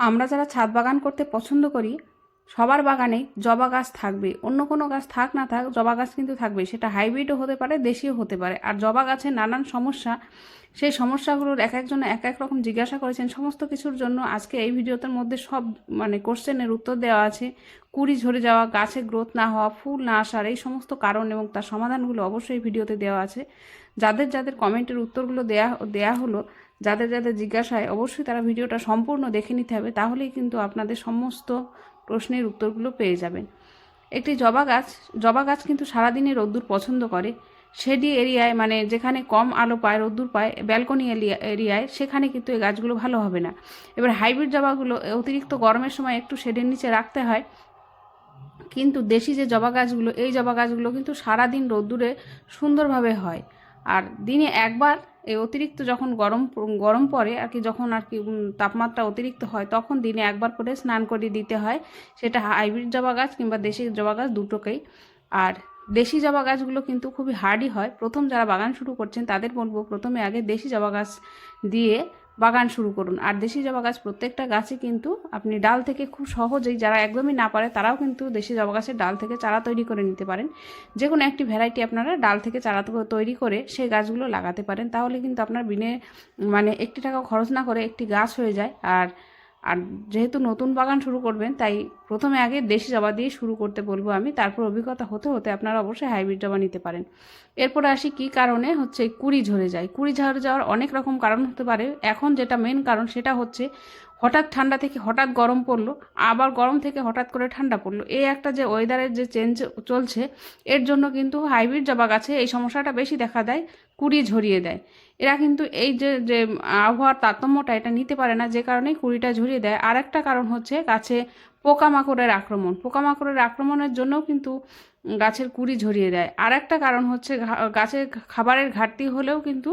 আমরা যারা ছাদ বাগান করতে পছন্দ করি সবার বাগানে জবা গাছ থাকবে। অন্য কোনো গাছ থাক না থাক, জবা গাছ কিন্তু থাকবে। সেটা হাইব্রিডও হতে পারে, দেশীয় হতে পারে। আর জবা গাছের নানান সমস্যা, সেই সমস্যাগুলোর এক একজন এক এক রকম জিজ্ঞাসা করেছেন। সমস্ত কিছুর জন্য আজকে এই ভিডিওটার মধ্যে সব মানে কোশ্চেনের উত্তর দেওয়া আছে। কুড়ি ঝরে যাওয়া, গাছে গ্রোথ না হওয়া, ফুল না আসার, এই সমস্ত কারণ এবং তার সমাধানগুলো অবশ্যই ভিডিওতে দেওয়া আছে। যাদের যাদের কমেন্টের উত্তরগুলো দেয়া দেয়া হলো, যাদের যাদের জিজ্ঞাসায় অবশ্যই তারা ভিডিওটা সম্পূর্ণ দেখে নিতে হবে। তাহলেই কিন্তু আপনাদের সমস্ত প্রশ্নের উত্তরগুলো পেয়ে যাবেন। একটি জবা গাছ জবা গাছ কিন্তু সারাদিনে রোদ্দুর পছন্দ করে। শেডি এরিয়ায় মানে যেখানে কম আলো পায়, রোদ্দুর পায়, ব্যালকনি এরিয়ায় সেখানে কিন্তু এই গাছগুলো ভালো হবে না। এবার হাইব্রিড জবাগুলো অতিরিক্ত গরমের সময় একটু শেডের নিচে রাখতে হয়। কিন্তু দেশি যে জবা গাছগুলো, এই জবা গাছগুলো কিন্তু সারাদিন রোদ্দুরে সুন্দরভাবে হয়। আর দিনে একবার এই অতিরিক্ত যখন গরম গরম পড়ে আর কি, যখন আর কি তাপমাত্রা অতিরিক্ত হয়, তখন দিনে একবার করে স্নান করে দিতে হয়। সেটা হাইব্রিড জবা গাছ কিংবা দেশি জবা গাছ দুটোকেই। আর দেশি জবা গাছগুলো কিন্তু খুবই হার্ডি হয়। প্রথম যারা বাগান শুরু করছেন, তাদের বলব প্রথমে আগে দেশি জবা গাছ দিয়ে বাগান শুরু করুন। আর দেশি জবা গাছ প্রত্যেকটা গাছে কিন্তু আপনি ডাল থেকে খুব সহজেই যারা একদমই না পারে, তারাও কিন্তু দেশি জবা গাছের ডাল থেকে চারা তৈরি করে নিতে পারেন। যে কোনো একটি ভ্যারাইটি আপনারা ডাল থেকে চারা তৈরি করে সেই গাছগুলো লাগাতে পারেন। তাহলে কিন্তু আপনার বিনে মানে একটি টাকা খরচ না করে একটি গাছ হয়ে যায়। আর আর যেহেতু নতুন বাগান শুরু করবেন, তাই প্রথমে আগে দেশি জবা দিয়ে শুরু করতে বলব আমি। তারপর অভিজ্ঞতা হতে হতে আপনারা অবশ্যই হাইব্রিড জবা নিতে পারেন। এরপরে আসি কি কারণে হচ্ছে কুড়ি ঝরে যায়। কুড়ি ঝরে যাওয়ার অনেক রকম কারণ হতে পারে। এখন যেটা মেন কারণ সেটা হচ্ছে হঠাৎ ঠান্ডা থেকে হঠাৎ গরম পড়ল, আবার গরম থেকে হঠাৎ করে ঠান্ডা পড়ল। এই একটা যে ওয়েদারের যে চেঞ্জ চলছে, এর জন্য কিন্তু হাইব্রিড জবা গাছে এই সমস্যাটা বেশি দেখা দেয়, কুড়ি ঝরিয়ে দেয়। এরা কিন্তু এই যে যে আবহাওয়ার তারতম্যটা এটা নিতে পারে না, যে কারণেই কুড়িটা ঝরিয়ে দেয়। আর একটা কারণ হচ্ছে গাছে পোকামাকড়ের আক্রমণ। পোকামাকড়ের আক্রমণের জন্যও কিন্তু গাছের কুড়ি ঝরিয়ে দেয়। আর একটা কারণ হচ্ছে গাছের খাবারের ঘাটতি হলেও কিন্তু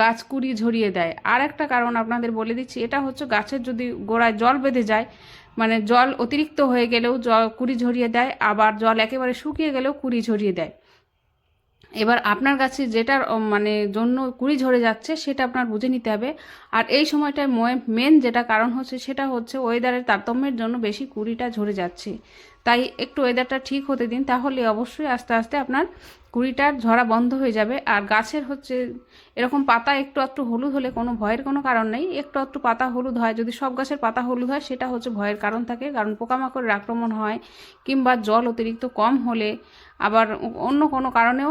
গাছ কুড়ি ঝরিয়ে দেয়। আর একটা কারণ আপনাদের বলে দিচ্ছি, এটা হচ্ছে গাছের যদি গোড়ায় জল বেঁধে যায় মানে জল অতিরিক্ত হয়ে গেলেও জল কুড়ি ঝরিয়ে দেয়, আবার জল একেবারে শুকিয়ে গেলেও কুড়ি ঝরিয়ে দেয়। এবার আপনার কাছে যেটার মানে জন্য কুড়ি ঝরে যাচ্ছে সেটা আপনার বুঝে নিতে হবে। আর এই সময়টায় মেন যেটা কারণ হচ্ছে সেটা হচ্ছে ওয়েদারের তারতম্যের জন্য বেশি কুড়িটা ঝরে যাচ্ছে। তাই একটু ওয়েদারটা ঠিক হতে দিন, তাহলে অবশ্যই আস্তে আস্তে আপনার কুড়িটার ঝরা বন্ধ হয়ে যাবে, আর গাছের হচ্ছে এরকম পাতা একটু একটু হলুদ হলে কোনো ভয়ের কোনো কারণ নেই। একটু একটু পাতা হলুদ হয়, যদি সব গাছের পাতা হলুদ হয়, সেটা হচ্ছে ভয়ের কারণ থাকে। কারণ পোকামাকড়ের আক্রমণ হয়, কিংবা জল অতিরিক্ত কম হলে আবার অন্য কোনো কারণেও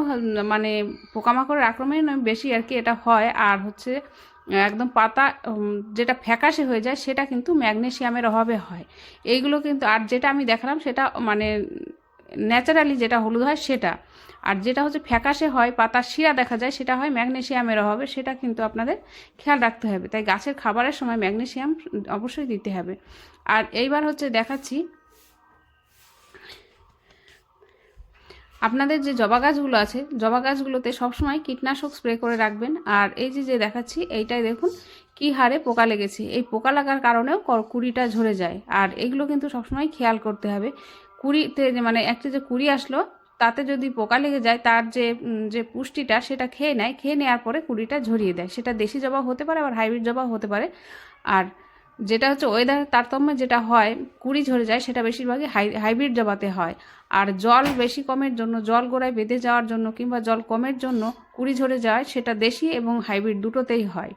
মানে পোকামাকড়ের আক্রমণ বেশি আর কি এটা হয়। আর হচ্ছে, একদম পাতা যেটা ফ্যাকাশে হয়ে যায়, সেটা কিন্তু ম্যাগনেসিয়ামের অভাবে হয়। এইগুলো কিন্তু, আর যেটা আমি দেখালাম, সেটা মানে ন্যাচারালি যেটা হলুদ হয় সেটা। আর যেটা হচ্ছে ফ্যাকাশে হয়, পাতার শিরা দেখা যায়, সেটা হয় ম্যাগনেশিয়ামের অভাবে, সেটা কিন্তু আপনাদের খেয়াল রাখতে হবে। তাই গাছের খাবারের সময় ম্যাগনেশিয়াম অবশ্যই দিতে হবে। আর এইবার হচ্ছে দেখাচ্ছি, আপনাদের যে জবা গাছগুলো আছে, জবা গাছগুলোতে সবসময় কীটনাশক স্প্রে করে রাখবেন। আর এই যে যে দেখাচ্ছি, এইটাই দেখুন, কি হারে পোকা লেগেছে। এই পোকা লাগার কারণেও কুড়িটা ঝরে যায়। আর এগুলো কিন্তু সবসময় খেয়াল করতে হবে। কুড়িতে মানে একটা যে কুড়ি আসলো, তাতে যদি পোকা লেগে যায়, তার যে যে পুষ্টিটা সেটা খেয়ে নেয়, খেয়ে নেওয়ার পরে কুড়িটা ঝরিয়ে দেয়। সেটা দেশি জবা হতে পারে, আবার হাইব্রিড জবা হতে পারে। আর যেটা হচ্ছে ওয়েদারের তারতম্যে যেটা হয়, কুড়ি ঝরে যায়, সেটা বেশিরভাগই হাই, হাইব্রিড জবাতে হয়। আর জল বেশি কমের জন্য, জল গোড়ায় বেঁধে যাওয়ার জন্য কিংবা জল কমের জন্য কুড়ি ঝরে যায়, সেটা দেশি এবং হাইব্রিড দুটোতেই হয়।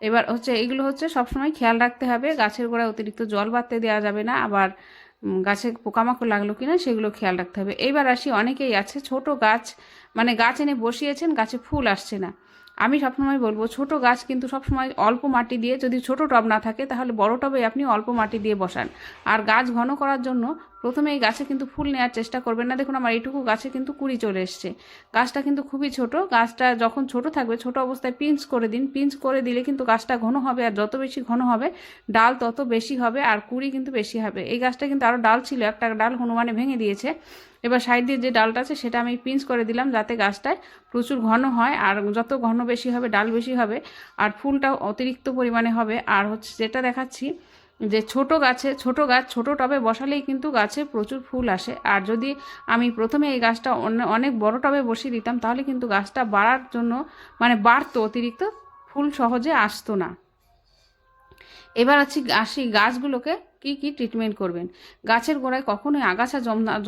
এবার হচ্ছে, এগুলো হচ্ছে সবসময় খেয়াল রাখতে হবে। গাছের গোড়ায় অতিরিক্ত জল বাড়তে দেওয়া যাবে না। আবার গাছে পোকামাকড় লাগল কিনা সেগুলো খেয়াল রাখতে হবে। এইবার আসি, অনেকেই আছে, ছোট গাছ মানে গাছ এনে বসিয়েছেন, গাছে ফুল আসছে না। আমি সবসময় বলব, ছোট গাছ কিন্তু সবসময় অল্প মাটি দিয়ে যদি ছোট টব না থাকে, তাহলে বড় টবে আপনি অল্প মাটি দিয়ে বসান। আর গাছ ঘন করার জন্য প্রথমে এই গাছে কিন্তু ফুল নেওয়ার চেষ্টা করবেন না। দেখুন আমার এইটুকু গাছে কিন্তু কুড়ি চলে এসছে। গাছটা কিন্তু খুবই ছোট। গাছটা যখন ছোট থাকবে, ছোট অবস্থায় পিঞ্চ করে দিন। পিঞ্চ করে দিলে কিন্তু গাছটা ঘন হবে আর যত বেশি ঘন হবে, ডাল তত বেশি হবে আর কুড়ি কিন্তু বেশি হবে। এই গাছটা কিন্তু আরও ডাল ছিল, একটা ডাল হনুমানে ভেঙে দিয়েছে। এবার সাইড দিয়ে যে ডালটা আছে, সেটা আমি পিঞ্চ করে দিলাম যাতে গাছটায় প্রচুর ঘন হয় আর যত ঘন বেশি হবে, ডাল বেশি হবে আর ফুলটাও অতিরিক্ত পরিমাণে হবে। আর হচ্ছে যেটা দেখাচ্ছি যে ছোট গাছে, ছোট গাছ, ছোট টবে বসালেই কিন্তু গাছে প্রচুর ফুল আসে। আর যদি আমি প্রথমে এই গাছটা অনেক বড় টবে বসিয়ে দিতাম, তাহলে কিন্তু গাছটা বাড়ার জন্য মানে বাড়তো, অতিরিক্ত ফুল সহজে আসতো না। এবার আছি, আসি গাছগুলোকে কি কি ট্রিটমেন্ট করবেন? গাছের গোড়ায় কখনোই আগাছা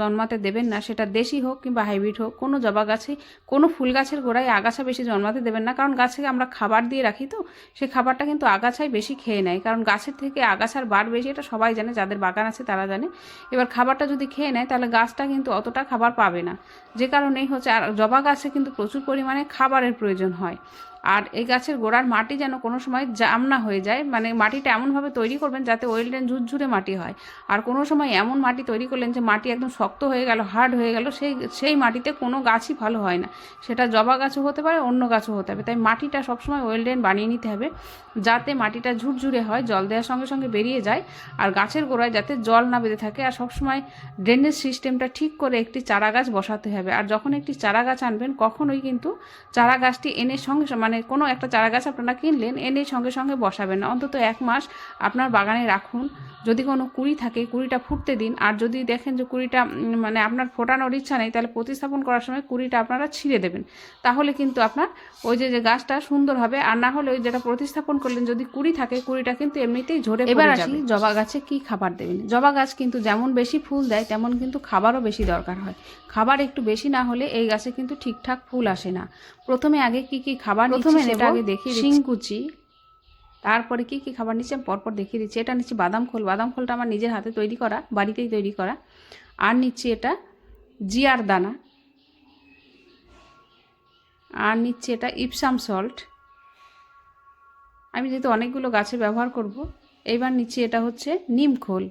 জন্মাতে দেবেন না, সেটা দেশি হোক কিংবা হাইব্রিড হোক, কোনো জবা গাছে, কোনো ফুল গাছের গোড়ায় আগাছা বেশি জন্মাতে দেবেন না, কারণ গাছে আমরা খাবার দিয়ে রাখি তো সেই খাবারটা কিন্তু আগাছাই বেশি খেয়ে নেয়, কারণ গাছের থেকে আগাছার বার বেশি, এটা সবাই জানে, যাদের বাগান আছে তারা জানে। এবার খাবারটা যদি খেয়ে নেয়, তাহলে গাছটা কিন্তু অতটা খাবার পাবে না। যে কারণেই হচ্ছে, আর জবা গাছে কিন্তু প্রচুর পরিমাণে খাবারের প্রয়োজন হয়। আর এই গাছের গোড়ার মাটি যেন কোনো সময় জাম না হয়ে যায় মানে মাটিটা এমনভাবে তৈরি করবেন যাতে ওয়েলডেন ঝুরঝুরে মাটি হয়। আর কোনো সময় এমন মাটি তৈরি করলেন যে মাটি একদম শক্ত হয়ে গেল হার্ড হয়ে গেল, সেই সেই মাটিতে কোনো গাছই ভালো হয় না। সেটা জবা গাছও হতে পারে, অন্য গাছও হতে হবে তাই মাটিটা সবসময় ওয়েলডেন বানিয়ে নিতে হবে, যাতে মাটিটা ঝুরঝুরে হয়, জল দেওয়ার সঙ্গে সঙ্গে বেরিয়ে যায়, আর গাছের গোড়ায় যাতে জল না বেঁধে থাকে। আর সবসময় ড্রেনেজ সিস্টেমটা ঠিক করে একটি চারা গাছ বসাতে হবে। আর যখন একটি চারা গাছ আনবেন, কখনোই কিন্তু চারা গাছটি এনে সঙ্গে সঙ্গে- মানে কোনো একটা চারা গাছ আপনারা কিনলেন এনে সঙ্গে সঙ্গে বসাবেন না। অন্তত এক মাস আপনার বাগানে রাখুন। যদি কোনো কুড়ি থাকে কুড়িটা ফুটতে দিন। আর যদি দেখেন যে কুড়িটা মানে আপনার ফোটানোর ইচ্ছা নেই তাহলে প্রতিস্থাপন করার সময় কুড়িটা আপনারা ছিঁড়ে দেবেন। তাহলে কিন্তু আপনার ওই যে যে গাছটা সুন্দর হবে। আর না হলে ওই যেটা প্রতিস্থাপন করলেন যদি কুড়ি থাকে কুড়িটা কিন্তু এমনিতেই ঝরে এবার আসি জবা গাছে কি খাবার দেবেন? জবা গাছ কিন্তু যেমন বেশি ফুল দেয় তেমন কিন্তু খাবারও বেশি দরকার হয়। খাবার একটু বেশি না হলে এই গাছে কিন্তু ঠিকঠাক ফুল আসে না। প্রথমে আগে কি কি খাবার প্রথমে সেটা আগে দেখিয়ে শিংকুচি। তারপরে কি কি খাবার নিচ্ছি আমি পরপর দেখিয়ে দিচ্ছি। এটা নিচ্ছি বাদাম খোল। বাদাম খোলটা আমার নিজের হাতে তৈরি করা বাড়িতেই তৈরি করা। আর নিচ্ছি এটা জিয়ার দানা। আর নিচ্ছি এটা ইপসাম সল্ট। আমি যেহেতু অনেকগুলো গাছে ব্যবহার করব এইবার নিচ্ছি এটা হচ্ছে নিম খোল।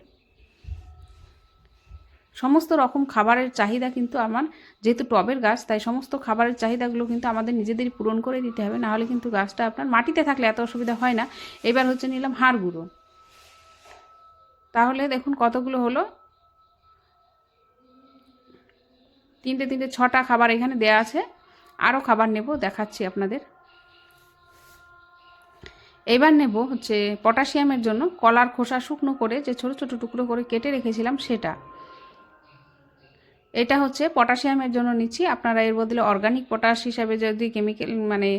সমস্ত রকম খাবারের চাহিদা কিন্তু আমার, যেহেতু টবের গাছ, তাই সমস্ত খাবারের চাহিদাগুলো কিন্তু আমাদের নিজেদেরই পূরণ করে দিতে হবে, নাহলে কিন্তু গাছটা আপনার মাটিতে থাকলে এত অসুবিধা হয় না। এবার হচ্ছে নিলাম হাড় গুঁড়ো। তাহলে দেখুন কতগুলো হলো। তিনটে তিনটে, ছটা খাবার এখানে দেয়া আছে। আরও খাবার নেব, দেখাচ্ছি আপনাদের। এবার নেব হচ্ছে পটাশিয়ামের জন্য কলার খোসা শুকনো করে যে ছোট ছোট টুকরো করে কেটে রেখেছিলাম সেটা। এটা হচ্ছে পটাশিয়ামের জন্য নিচ্ছি। আপনারা এর বদলে অর্গানিক পটাশ হিসাবে যদি কেমিক্যাল মানে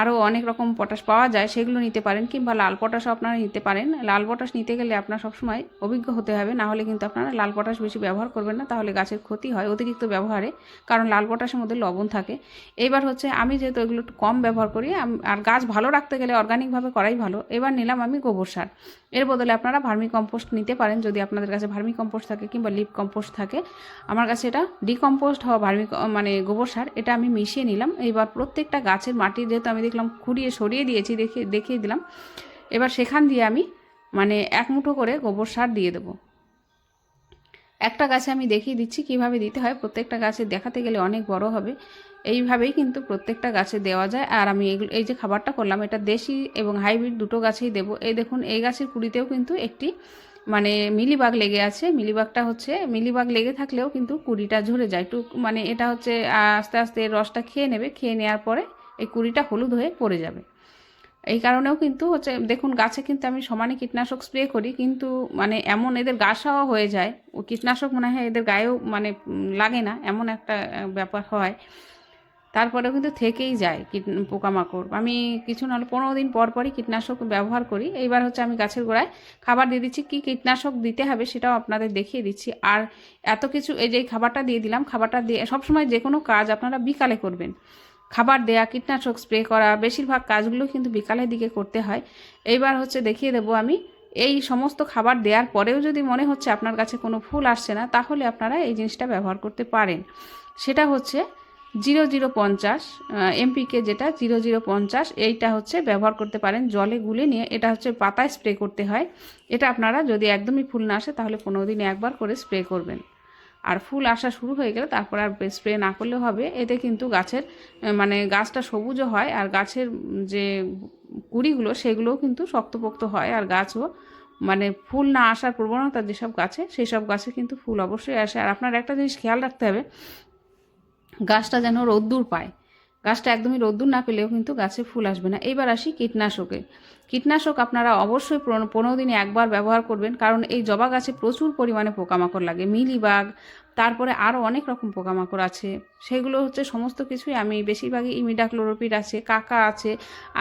আরও অনেক রকম পটাশ পাওয়া যায়, সেগুলো নিতে পারেন কিংবা লাল পটাশও আপনারা নিতে পারেন। লাল পটাশ নিতে গেলে আপনার সবসময় অভিজ্ঞ হতে হবে, না হলে কিন্তু আপনারা লাল পটাশ বেশি ব্যবহার করবেন না, তাহলে গাছের ক্ষতি হয় অতিরিক্ত ব্যবহারে, কারণ লাল পটাশের মধ্যে লবণ থাকে। এবার হচ্ছে আমি যেহেতু এগুলো একটু কম ব্যবহার করি আর গাছ ভালো রাখতে গেলে অর্গানিকভাবে করাই ভালো। এবার নিলাম আমি গোবর সার। এর বদলে আপনারা ভার্মি কম্পোস্ট নিতে পারেন, যদি আপনাদের কাছে ভার্মি কম্পোস্ট থাকে কিংবা লিপ কম্পোস্ট থাকে। আমার কাছে এটা ডিকম্পোস্ট হওয়া ভার্মি মানে গোবর সার, এটা আমি মিশিয়ে নিলাম। এবার প্রত্যেকটা গাছের মাটি যেহেতু আমি দেখলাম খুঁড়িয়ে সরিয়ে দিয়েছি, দেখে দেখিয়ে দিলাম। এবার সেখান দিয়ে আমি মানে এক মুঠো করে গোবর সার দিয়ে দেবো। একটা গাছে আমি দেখিয়ে দিচ্ছি কীভাবে দিতে হয়। প্রত্যেকটা গাছে দেখাতে গেলে অনেক বড় হবে। এইভাবেই কিন্তু প্রত্যেকটা গাছে দেওয়া যায়। আর আমি এগুলো এই যে খাবারটা করলাম, এটা দেশি এবং হাইব্রিড দুটো গাছেই দেবো। এই দেখুন, এই গাছের কুড়িতেও কিন্তু একটি মানে মিলিবাগ লেগে আছে। মিলিবাগটা হচ্ছে, মিলিবাগ লেগে থাকলেও কিন্তু কুড়িটা ঝরে যায়। টুক মানে এটা হচ্ছে আস্তে আস্তে রসটা খেয়ে নেবে। খেয়ে নেওয়ার পরে কুড়িটা হলুদ হয়ে পড়ে যাবে। এই কারণেও কিন্তু হচ্ছে, দেখুন গাছে কিন্তু আমি সমানে কীটনাশক স্প্রে করি, কিন্তু মানে এমন এদের গাছাও হয়ে যায়, ও কীটনাশক মনে হয় এদের গায়েও মানে লাগে না, এমন একটা ব্যাপার হয়। তারপরেও কিন্তু থেকেই যায় কীট, পোকামাকড়। আমি কিছু নাহলে পনেরো দিন পর পরই কীটনাশক ব্যবহার করি। এইবার হচ্ছে আমি গাছের গোড়ায় খাবার দিয়ে দিচ্ছি, কী কীটনাশক দিতে হবে সেটাও আপনাদের দেখিয়ে দিচ্ছি। আর এত কিছু, এই যে খাবারটা দিয়ে দিলাম, খাবারটা দিয়ে সবসময় যে কোনো কাজ আপনারা বিকালে করবেন। খাবার দেয়া, কীটনাশক স্প্রে করা, বেশিরভাগ কাজগুলো কিন্তু বিকালের দিকে করতে হয়। এইবার হচ্ছে দেখিয়ে দেবো আমি, এই সমস্ত খাবার দেওয়ার পরেও যদি মনে হচ্ছে আপনার কাছে কোনো ফুল আসছে না, তাহলে আপনারা এই জিনিসটা ব্যবহার করতে পারেন। সেটা হচ্ছে জিরো জিরো পঞ্চাশ এমপিকে যেটা জিরো জিরো পঞ্চাশ, এইটা হচ্ছে ব্যবহার করতে পারেন, জলে গুলে নিয়ে, এটা হচ্ছে পাতায় স্প্রে করতে হয়। এটা আপনারা যদি একদমই ফুল না আসে, তাহলে পনেরো দিনে একবার করে স্প্রে করবেন। আর ফুল আসা শুরু হয়ে গেলে তারপর আর স্প্রে না করলে হবে। এতে কিন্তু গাছের মানে গাছটা সবুজও হয় আর গাছের যে কুড়িগুলো সেগুলোও কিন্তু শক্তপোক্ত হয় আর গাছও মানে ফুল না আসার প্রবণতা যেসব গাছে সেই সব গাছে কিন্তু ফুল অবশ্যই আসে। আর আপনার একটা জিনিস খেয়াল রাখতে হবে, গাছটা যেন রোদ্দুর পায়। গাছটা একদমই রোদ্দুর না পেলেও কিন্তু গাছে ফুল আসবে না। এইবার আসি কীটনাশকে। কীটনাশক আপনারা অবশ্যই পনেরো দিনে একবার ব্যবহার করবেন, কারণ এই জবা গাছে প্রচুর পরিমাণে পোকামাকড় লাগে। মিলিবাগ, তারপরে আরও অনেক রকম পোকামাকড় আছে। সেগুলো হচ্ছে সমস্ত কিছুই আমি বেশিরভাগই ইমিডাক্লোরোপিড আছে, কাকা আছে।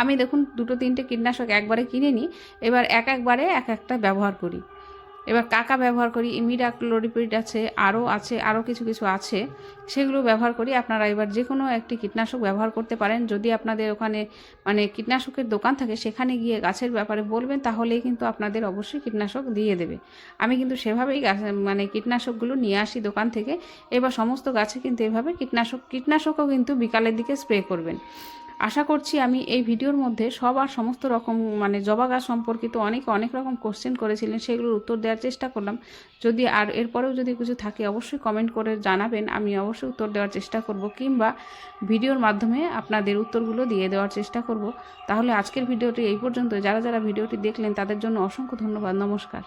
আমি দেখুন দুটো, তিনটে কীটনাশক একবারে কিনে নিই, এবার এক একবারে এক একটা ব্যবহার করি। এবার কাকা ব্যবহার করি ইমিডাক্লোরিপিড আছে, আরও আছে, আরও কিছু কিছু আছে, সেগুলো ব্যবহার করি। আপনারা এবার যে কোনো একটি কীটনাশক ব্যবহার করতে পারেন। যদি আপনাদের ওখানে মানে কীটনাশকের দোকান থাকে, সেখানে গিয়ে গাছের ব্যাপারে বলবেন, তাহলেই কিন্তু আপনাদের অবশ্যই কীটনাশক দিয়ে দেবে। আমি কিন্তু সেভাবেই গাছ মানে কীটনাশকগুলো নিয়ে আসি দোকান থেকে। এবার সমস্ত গাছে কিন্তু এভাবে কীটনাশক, কীটনাশকও কিন্তু বিকালের দিকে স্প্রে করবেন। আশা করছি আমি এই ভিডিওর মধ্যে সব আর সমস্ত রকম মানে জবা গাছ সম্পর্কিত অনেক অনেক রকম কোশ্চেন করেছিলেন, সেগুলোর উত্তর দেওয়ার চেষ্টা করলাম। যদি আর এরপরেও যদি কিছু থাকে, অবশ্যই কমেন্ট করে জানাবেন, আমি অবশ্যই উত্তর দেওয়ার চেষ্টা করব, কিংবা ভিডিওর মাধ্যমে আপনাদের উত্তরগুলো দিয়ে দেওয়ার চেষ্টা করব। তাহলে আজকের ভিডিওটি এই পর্যন্ত যারা যারা ভিডিওটি দেখলেন, তাদের জন্য অসংখ্য ধন্যবাদ। নমস্কার।